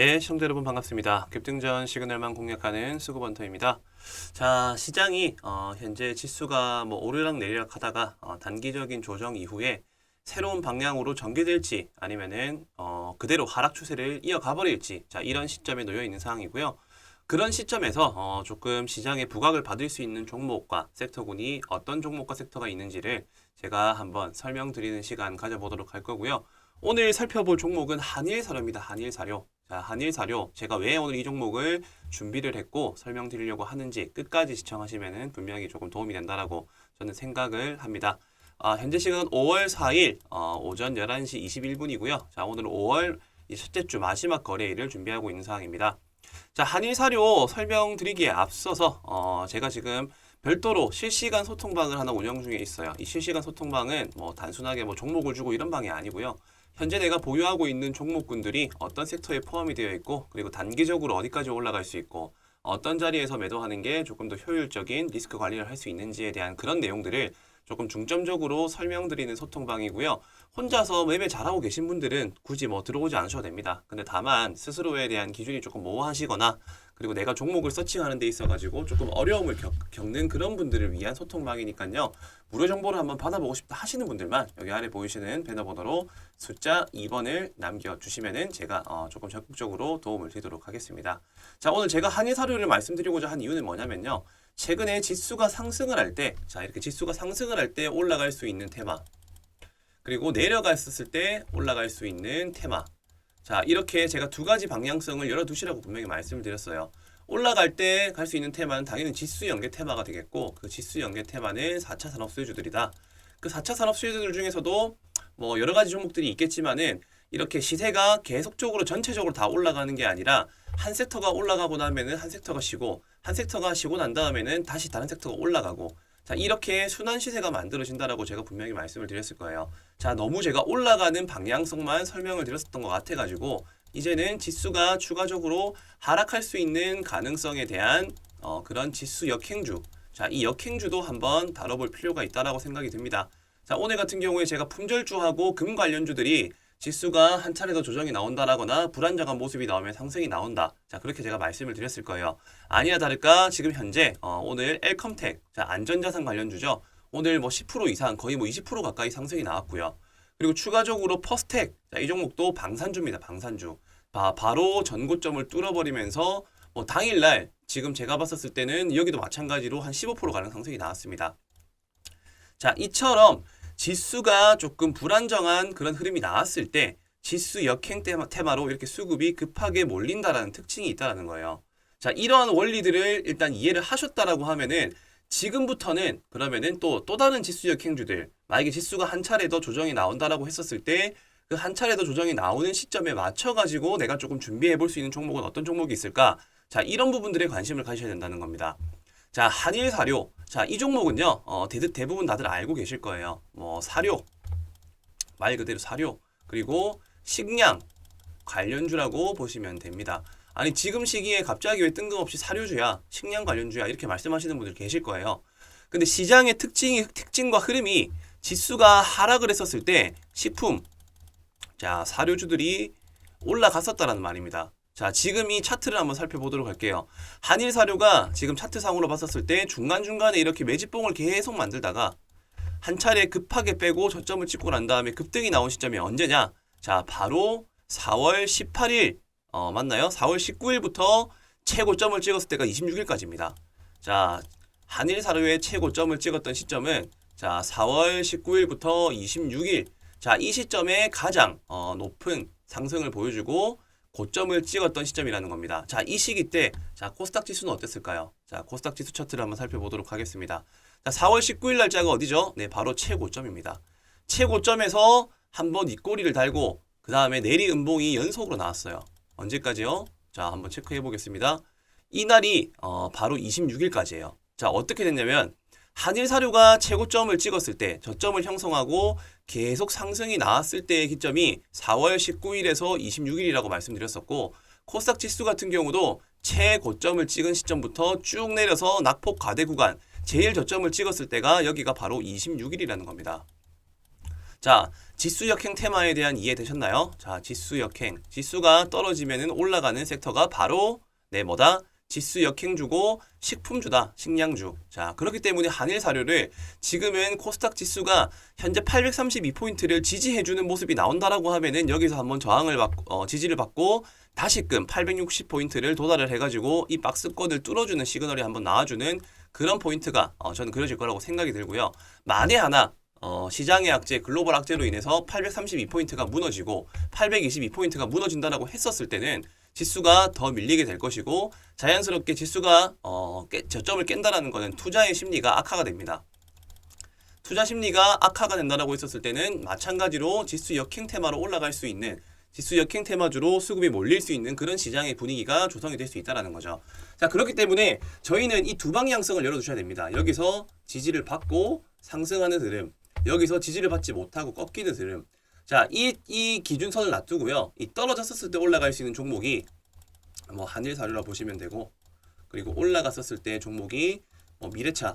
네, 시청자 여러분 반갑습니다. 급등전 시그널만 공략하는 수구번터입니다. 자, 시장이 어, 현재 지수가 뭐 오르락 내리락 하다가 어, 단기적인 조정 이후에 새로운 방향으로 전개될지 아니면은 어, 그대로 하락 추세를 이어가 버릴지 자, 이런 시점에 놓여 있는 상황이고요. 그런 시점에서 어, 조금 시장에 부각을 받을 수 있는 종목과 섹터군이 어떤 종목과 섹터가 있는지를 제가 한번 설명드리는 시간 가져보도록 할 거고요. 오늘 살펴볼 종목은 한일사료입니다. 한일사료. 자, 한일 사료. 제가 왜 오늘 이 종목을 준비를 했고 설명드리려고 하는지 끝까지 시청하시면 분명히 조금 도움이 된다라고 저는 생각을 합니다. 아, 현재 시간은 5월 4일 어, 오전 11시 21분이고요. 자, 오늘은 5월 이 첫째 주 마지막 거래일을 준비하고 있는 상황입니다. 자, 한일 사료 설명드리기에 앞서서 어, 제가 지금 별도로 실시간 소통방을 하나 운영 중에 있어요. 이 실시간 소통방은 뭐 단순하게 뭐 종목을 주고 이런 방이 아니고요. 현재 내가 보유하고 있는 종목군들이 어떤 섹터에 포함이 되어 있고 그리고 단기적으로 어디까지 올라갈 수 있고 어떤 자리에서 매도하는 게 조금 더 효율적인 리스크 관리를 할 수 있는지에 대한 그런 내용들을 조금 중점적으로 설명드리는 소통방이고요. 혼자서 매매 잘하고 계신 분들은 굳이 뭐 들어오지 않으셔도 됩니다. 근데 다만 스스로에 대한 기준이 조금 모호하시거나 그리고 내가 종목을 서칭하는 데 있어가지고 조금 어려움을 겪, 겪는 그런 분들을 위한 소통방이니까요. 무료 정보를 한번 받아보고 싶다 하시는 분들만 여기 아래 보이시는 배너 번호로 숫자 2번을 남겨주시면은 제가 어, 조금 적극적으로 도움을 드리도록 하겠습니다. 자, 오늘 제가 한일 사료를 말씀드리고자 한 이유는 뭐냐면요. 최근에 지수가 상승을 할 때, 자, 이렇게 지수가 상승을 할 때 올라갈 수 있는 테마. 그리고 내려갔었을 때 올라갈 수 있는 테마. 자, 이렇게 제가 두 가지 방향성을 열어두시라고 분명히 말씀을 드렸어요. 올라갈 때 갈 수 있는 테마는 당연히 지수 연계 테마가 되겠고, 그 지수 연계 테마는 4차 산업 수혜주들이다. 그 4차 산업 수혜주들 중에서도 뭐 여러 가지 종목들이 있겠지만은 이렇게 시세가 계속적으로 전체적으로 다 올라가는 게 아니라 한 섹터가 올라가고 나면은 한 섹터가 쉬고 한 섹터가 쉬고 난 다음에는 다시 다른 섹터가 올라가고 자 이렇게 순환 시세가 만들어진다라고 제가 분명히 말씀을 드렸을 거예요. 자 너무 제가 올라가는 방향성만 설명을 드렸었던 것 같아가지고 이제는 지수가 추가적으로 하락할 수 있는 가능성에 대한 어, 그런 지수 역행주 자 이 역행주도 한번 다뤄볼 필요가 있다라고 생각이 듭니다. 자 오늘 같은 경우에 제가 품절주하고 금 관련주들이 지수가 한 차례 더 조정이 나온다라거나 불안정한 모습이 나오면 상승이 나온다. 자 그렇게 제가 말씀을 드렸을 거예요. 아니나 다를까 지금 현재 어, 오늘 엘컴텍 자 안전자산 관련주죠. 오늘 뭐 10% 이상 거의 뭐 20% 가까이 상승이 나왔고요. 그리고 추가적으로 퍼스텍 자, 이 종목도 방산주입니다. 방산주. 바, 바로 전고점을 뚫어버리면서 뭐 당일날 지금 제가 봤었을 때는 여기도 마찬가지로 한 15% 가량 상승이 나왔습니다. 자 이처럼 지수가 조금 불안정한 그런 흐름이 나왔을 때 지수 역행 테마, 테마로 이렇게 수급이 급하게 몰린다라는 특징이 있다라는 거예요. 자, 이러한 원리들을 일단 이해를 하셨다라고 하면은 지금부터는 그러면은 또 또 다른 지수 역행주들 만약에 지수가 한 차례 더 조정이 나온다라고 했었을 때 그 한 차례 더 조정이 나오는 시점에 맞춰 가지고 내가 조금 준비해 볼 수 있는 종목은 어떤 종목이 있을까? 자, 이런 부분들에 관심을 가지셔야 된다는 겁니다. 자, 한일 사료. 자, 이 종목은요. 어, 대, 대부분 다들 알고 계실 거예요. 뭐 사료. 말 그대로 사료. 그리고 식량 관련주라고 보시면 됩니다. 아니 지금 시기에 갑자기 왜 뜬금없이 사료주야, 식량 관련주야 이렇게 말씀하시는 분들 계실 거예요. 근데 시장의 특징이 특징과 흐름이 지수가 하락을 했었을 때 식품, 자 사료주들이 올라갔었다라는 말입니다. 자, 지금 이 차트를 한번 살펴보도록 할게요. 한일 사료가 지금 차트상으로 봤었을 때 중간중간에 이렇게 매집봉을 계속 만들다가 한 차례 급하게 빼고 저점을 찍고 난 다음에 급등이 나온 시점이 언제냐? 자, 바로 4월 18일, 어, 맞나요? 4월 19일부터 최고점을 찍었을 때가 26일까지입니다. 자, 한일 사료의 최고점을 찍었던 시점은 자, 4월 19일부터 26일. 자, 이 시점에 가장 어, 높은 상승을 보여주고 고점을 찍었던 시점이라는 겁니다. 자, 이 시기 때, 자, 코스닥 지수는 어땠을까요? 자, 코스닥 지수 차트를 한번 살펴보도록 하겠습니다. 자, 4월 19일 날짜가 어디죠? 네, 바로 최고점입니다. 최고점에서 한번 윗꼬리를 달고, 그 다음에 내리 음봉이 연속으로 나왔어요. 언제까지요? 자, 한번 체크해 보겠습니다. 이 날이, 어, 바로 26일까지예요. 자, 어떻게 됐냐면, 한일 사료가 최고점을 찍었을 때 저점을 형성하고 계속 상승이 나왔을 때의 기점이 4월 19일에서 26일이라고 말씀드렸었고 코스닥 지수 같은 경우도 최고점을 찍은 시점부터 쭉 내려서 낙폭 과대 구간 제일 저점을 찍었을 때가 여기가 바로 26일이라는 겁니다. 자, 지수 역행 테마에 대한 이해 되셨나요? 자, 지수 역행. 지수가 떨어지면은 올라가는 섹터가 바로 네 뭐다? 지수 역행주고 식품주다. 식량주. 자, 그렇기 때문에 한일 사료를 지금은 코스닥 지수가 현재 832포인트를 지지해 주는 모습이 나온다라고 하면은 여기서 한번 저항을 받고 어, 지지를 받고 다시금 860포인트를 도달을 해 가지고 이 박스권을 뚫어 주는 시그널이 한번 나와 주는 그런 포인트가 어, 저는 그려질 거라고 생각이 들고요. 만에 하나 어, 시장의 악재, 글로벌 악재로 인해서 832포인트가 무너지고 822포인트가 무너진다라고 했었을 때는 지수가 더 밀리게 될 것이고 자연스럽게 지수가 어, 깨, 저점을 깬다라는 것은 투자의 심리가 악화가 됩니다. 투자 심리가 악화가 된다라고 했었을 때는 마찬가지로 지수 역행 테마로 올라갈 수 있는 지수 역행 테마주로 수급이 몰릴 수 있는 그런 시장의 분위기가 조성이 될 수 있다라는 거죠. 자, 그렇기 때문에 저희는 이 두 방향성을 열어두셔야 됩니다. 여기서 지지를 받고 상승하는 흐름, 여기서 지지를 받지 못하고 꺾이는 흐름. 자, 이, 이 기준선을 놔두고요. 이 떨어졌었을 때 올라갈 수 있는 종목이 뭐 한일 사료라 보시면 되고, 그리고 올라갔었을 때 종목이 뭐 미래차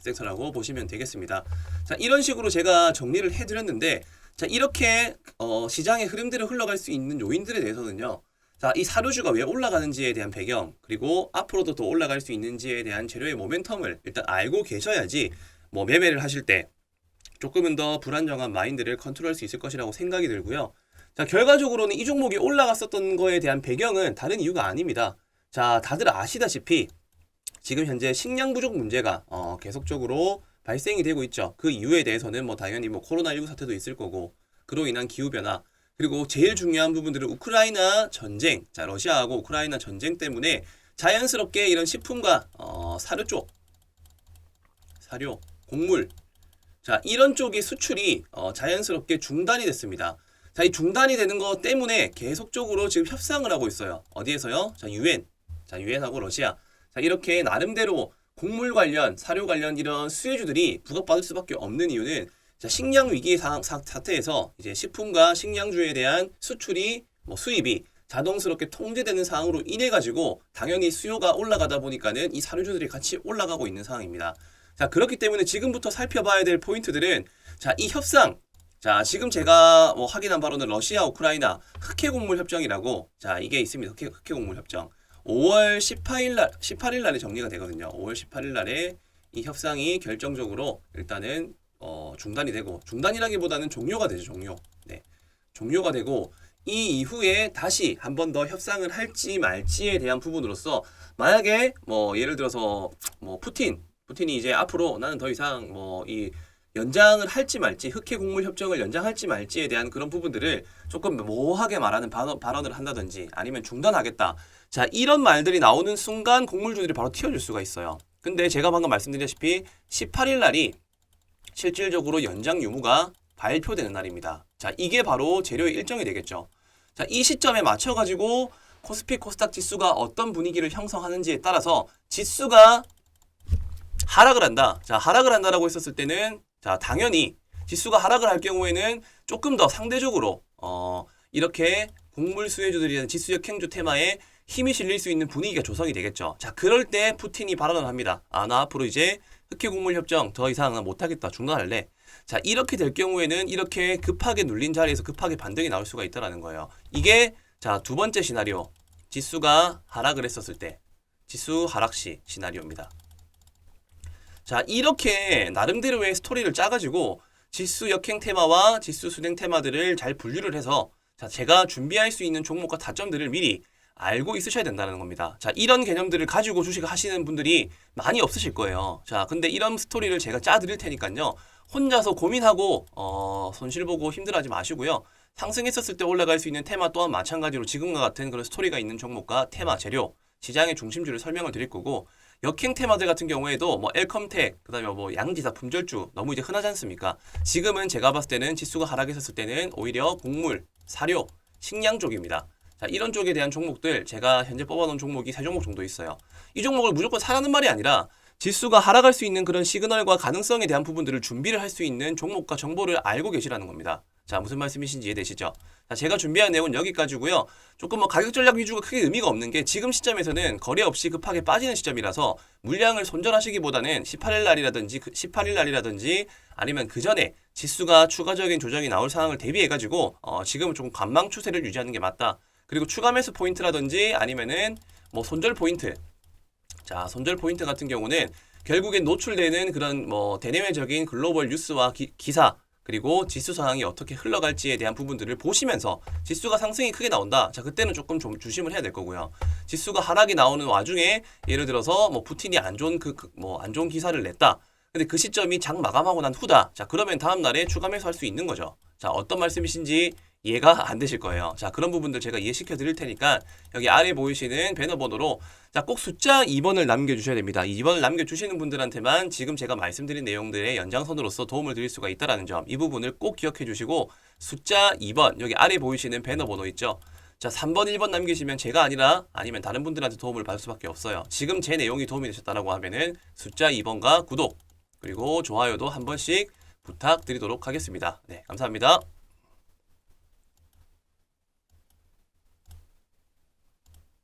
섹터라고 보시면 되겠습니다. 자, 이런 식으로 제가 정리를 해드렸는데, 자, 이렇게 어, 시장의 흐름대로 흘러갈 수 있는 요인들에 대해서는요. 자, 이 사료주가 왜 올라가는지에 대한 배경, 그리고 앞으로도 더 올라갈 수 있는지에 대한 재료의 모멘텀을 일단 알고 계셔야지 뭐 매매를 하실 때 조금은 더 불안정한 마인드를 컨트롤할 수 있을 것이라고 생각이 들고요. 자, 결과적으로는 이 종목이 올라갔었던 거에 대한 배경은 다른 이유가 아닙니다. 자, 다들 아시다시피 지금 현재 식량 부족 문제가 어, 계속적으로 발생이 되고 있죠. 그 이유에 대해서는 뭐 당연히 뭐 코로나19 사태도 있을 거고 그로 인한 기후 변화 그리고 제일 중요한 부분들은 우크라이나 전쟁, 자 러시아하고 우크라이나 전쟁 때문에 자연스럽게 이런 식품과 어, 사료 쪽, 사료, 곡물, 자 이런 쪽의 수출이 어, 자연스럽게 중단이 됐습니다. 자 이 중단이 되는 것 때문에 계속적으로 지금 협상을 하고 있어요. 어디에서요? 자 유엔, 자 유엔하고 러시아, 자 이렇게 나름대로 곡물 관련, 사료 관련 이런 수혜주들이 부각받을 수밖에 없는 이유는 자, 식량 위기 사, 사, 사태에서 이제 식품과 식량주에 대한 수출이 뭐 수입이 자동스럽게 통제되는 상황으로 인해 가지고 당연히 수요가 올라가다 보니까는 이 사료주들이 같이 올라가고 있는 상황입니다. 자, 그렇기 때문에 지금부터 살펴봐야 될 포인트들은 자, 이 협상 자, 지금 제가 뭐 확인한 바로는 러시아, 우크라이나 흑해 곡물 협정이라고 자, 이게 있습니다. 흑해, 흑해 곡물 협정. 5월 18일 날 18일 날에 정리가 되거든요. 5월 18일 날에 이 협상이 결정적으로 일단은 어, 중단이 되고 중단이라기보다는 종료가 되죠. 종료. 네. 종료가 되고 이 이후에 다시 한 번 더 협상을 할지 말지에 대한 부분으로서 만약에 뭐 예를 들어서 뭐 푸틴 푸틴이 이제 앞으로 나는 더 이상 뭐 이 연장을 할지 말지 흑해 곡물 협정을 연장할지 말지에 대한 그런 부분들을 조금 모호하게 말하는 발언, 발언을 한다든지 아니면 중단하겠다. 자, 이런 말들이 나오는 순간 곡물주들이 바로 튀어줄 수가 있어요. 근데 제가 방금 말씀드렸다시피 18일 날이 실질적으로 연장 유무가 발표되는 날입니다. 자, 이게 바로 재료의 일정이 되겠죠. 자, 이 시점에 맞춰 가지고 코스피 코스닥 지수가 어떤 분위기를 형성하는지에 따라서 지수가 하락을 한다. 자, 하락을 한다라고 했었을 때는 자, 당연히 지수가 하락을 할 경우에는 조금 더 상대적으로 어, 이렇게 곡물 수혜주들이나 지수적 행주 테마에 힘이 실릴 수 있는 분위기가 조성이 되겠죠. 자, 그럴 때 푸틴이 발언을 합니다. 아, 나 앞으로 이제 흑해 곡물 협정 더 이상 못하겠다. 중단할래. 자, 이렇게 될 경우에는 이렇게 급하게 눌린 자리에서 급하게 반등이 나올 수가 있다라는 거예요. 이게 자, 두 번째 시나리오. 지수가 하락을 했었을 때 지수 하락 시 시나리오입니다. 자, 이렇게 나름대로의 스토리를 짜가지고 지수 역행 테마와 지수 순행 테마들을 잘 분류를 해서 자, 제가 준비할 수 있는 종목과 타점들을 미리 알고 있으셔야 된다는 겁니다. 자, 이런 개념들을 가지고 주식을 하시는 분들이 많이 없으실 거예요. 자, 근데 이런 스토리를 제가 짜드릴 테니까요. 혼자서 고민하고, 어, 손실 보고 힘들어하지 마시고요. 상승했었을 때 올라갈 수 있는 테마 또한 마찬가지로 지금과 같은 그런 스토리가 있는 종목과 테마, 재료, 시장의 중심주를 설명을 드릴 거고, 역행 테마들 같은 경우에도 뭐 엘컴텍, 그다음에 뭐 양지사 품절주 너무 이제 흔하지 않습니까? 지금은 제가 봤을 때는 지수가 하락했었을 때는 오히려 곡물, 사료, 식량 쪽입니다. 자, 이런 쪽에 대한 종목들 제가 현재 뽑아놓은 종목이 세 종목 정도 있어요. 이 종목을 무조건 사라는 말이 아니라 지수가 하락할 수 있는 그런 시그널과 가능성에 대한 부분들을 준비를 할 수 있는 종목과 정보를 알고 계시라는 겁니다. 자, 무슨 말씀이신지 이해되시죠? 자, 제가 준비한 내용은 여기까지고요. 조금 뭐 가격 전략 위주가 크게 의미가 없는 게 지금 시점에서는 거래 없이 급하게 빠지는 시점이라서 물량을 손절하시기보다는 18일 날이라든지 18일 날이라든지 아니면 그 전에 지수가 추가적인 조정이 나올 상황을 대비해 가지고 어, 지금은 조금 관망 추세를 유지하는 게 맞다. 그리고 추가 매수 포인트라든지 아니면은 뭐 손절 포인트. 자, 손절 포인트 같은 경우는 결국엔 노출되는 그런 뭐 대내외적인 글로벌 뉴스와 기, 기사 그리고 지수 상황이 어떻게 흘러갈지에 대한 부분들을 보시면서 지수가 상승이 크게 나온다. 자, 그때는 조금 좀 주심을 해야 될 거고요. 지수가 하락이 나오는 와중에 예를 들어서 뭐 푸틴이 안 좋은 그 뭐 안 좋은 기사를 냈다. 근데 그 시점이 장 마감하고 난 후다. 자, 그러면 다음 날에 추가 매수할 수 있는 거죠. 자, 어떤 말씀이신지 이해가 안 되실 거예요. 자, 그런 부분들 제가 이해시켜 드릴 테니까 여기 아래 보이시는 배너 번호로 자, 꼭 숫자 2번을 남겨 주셔야 됩니다. 2번을 남겨 주시는 분들한테만 지금 제가 말씀드린 내용들의 연장선으로서 도움을 드릴 수가 있다는 점, 이 부분을 꼭 기억해 주시고 숫자 2번, 여기 아래 보이시는 배너 번호 있죠? 자, 3번, 1번 남기시면 제가 아니라 아니면 다른 분들한테 도움을 받을 수밖에 없어요. 지금 제 내용이 도움이 되셨다라고 하면은 숫자 2번과 구독, 그리고 좋아요도 한 번씩 부탁드리도록 하겠습니다. 네, 감사합니다.